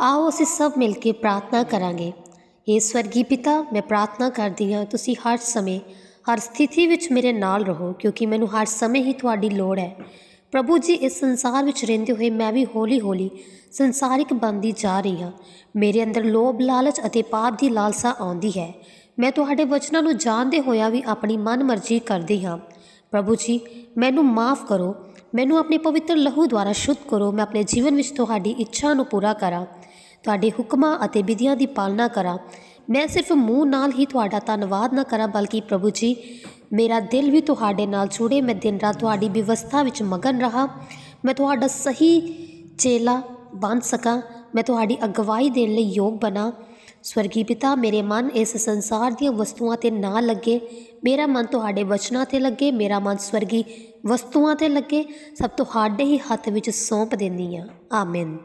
ਆਓ ਅਸੀਂ ਸਭ ਮਿਲ ਕੇ ਪ੍ਰਾਰਥਨਾ ਕਰਾਂਗੇ। हे ਸਵਰਗੀ ਪਿਤਾ, ਮੈਂ ਪ੍ਰਾਰਥਨਾ ਕਰਦੀ ਹਾਂ, ਤੁਸੀਂ ਹਰ ਸਮੇਂ ਹਰ ਸਥਿਤੀ ਵਿੱਚ ਮੇਰੇ ਨਾਲ ਰਹੋ, ਕਿਉਂਕਿ ਮੈਨੂੰ ਹਰ ਸਮੇਂ ਹੀ ਤੁਹਾਡੀ ਲੋੜ ਹੈ। ਪ੍ਰਭੂ ਜੀ, ਇਸ ਸੰਸਾਰ ਵਿੱਚ ਰਹਿੰਦੇ ਹੋਏ ਮੈਂ ਵੀ ਹੌਲੀ-ਹੌਲੀ ਸੰਸਾਰਿਕ ਬਣਦੀ ਜਾ ਰਹੀ ਹਾਂ। ਮੇਰੇ ਅੰਦਰ ਲੋਭ, ਲਾਲਚ ਅਤੇ ਪਾਪ ਦੀ ਲਾਲਸਾ ਆਉਂਦੀ ਹੈ। ਮੈਂ ਤੁਹਾਡੇ ਵਚਨਾਂ ਨੂੰ ਜਾਣਦੇ ਹੋਇਆ ਵੀ ਆਪਣੀ ਮਨਮਰਜ਼ੀ ਕਰਦੀ ਹਾਂ। ਪ੍ਰਭੂ ਜੀ, ਮੈਨੂੰ ਮਾਫ ਕਰੋ ਮੈਨੂੰ ਆਪਣੇ ਪਵਿੱਤਰ ਲਹੂ ਦੁਆਰਾ ਸ਼ੁੱਧ ਕਰੋ। ਮੈਂ ਆਪਣੇ ਜੀਵਨ ਵਿੱਚ ਤੁਹਾਡੀ ਇੱਛਾ ਨੂੰ ਪੂਰਾ ਕਰਾਂ। ਤੁਹਾਡੇ ਹੁਕਮਾਂ ਅਤੇ ਵਿਧੀਆਂ ਦੀ ਪਾਲਣਾ ਕਰਾਂ। ਮੈਂ ਸਿਰਫ ਮੂੰਹ ਨਾਲ ਹੀ ਤੁਹਾਡਾ ਧੰਨਵਾਦ ਨਾ ਕਰਾਂ, ਬਲਕਿ ਪ੍ਰਭੂ ਜੀ, ਮੇਰਾ ਦਿਲ ਵੀ ਤੁਹਾਡੇ ਨਾਲ ਜੁੜੇ। ਮੈਂ ਦਿਨ ਰਾਤ ਤੁਹਾਡੀ ਵਿਵਸਥਾ ਵਿੱਚ ਮਗਨ ਰਹਾ। ਮੈਂ ਤੁਹਾਡਾ ਸਹੀ ਚੇਲਾ ਬਣ ਸਕਾਂ। ਮੈਂ ਤੁਹਾਡੀ ਅਗਵਾਈ ਦੇਣ ਲਈ ਯੋਗ ਬਣਾ। ਸਵਰਗੀ ਪਿਤਾ, ਮੇਰੇ ਮਨ ਇਸ ਸੰਸਾਰ ਦੀਆਂ ਵਸਤੂਆਂ ਤੇ ਨਾ ਲੱਗੇ। ਮੇਰਾ ਮਨ ਤੁਹਾਡੇ ਵਚਨਾਂ ਤੇ ਲੱਗੇ, ਮੇਰਾ ਮਨ ਸਵਰਗੀ ਵਸਤੂਆਂ ਤੇ ਲੱਗੇ। ਸਭ ਤੁਹਾਡੇ ਹੀ ਹੱਥ ਵਿੱਚ ਸੌਂਪ ਦਿੰਦੀ ਹਾਂ। ਆਮੀਨ।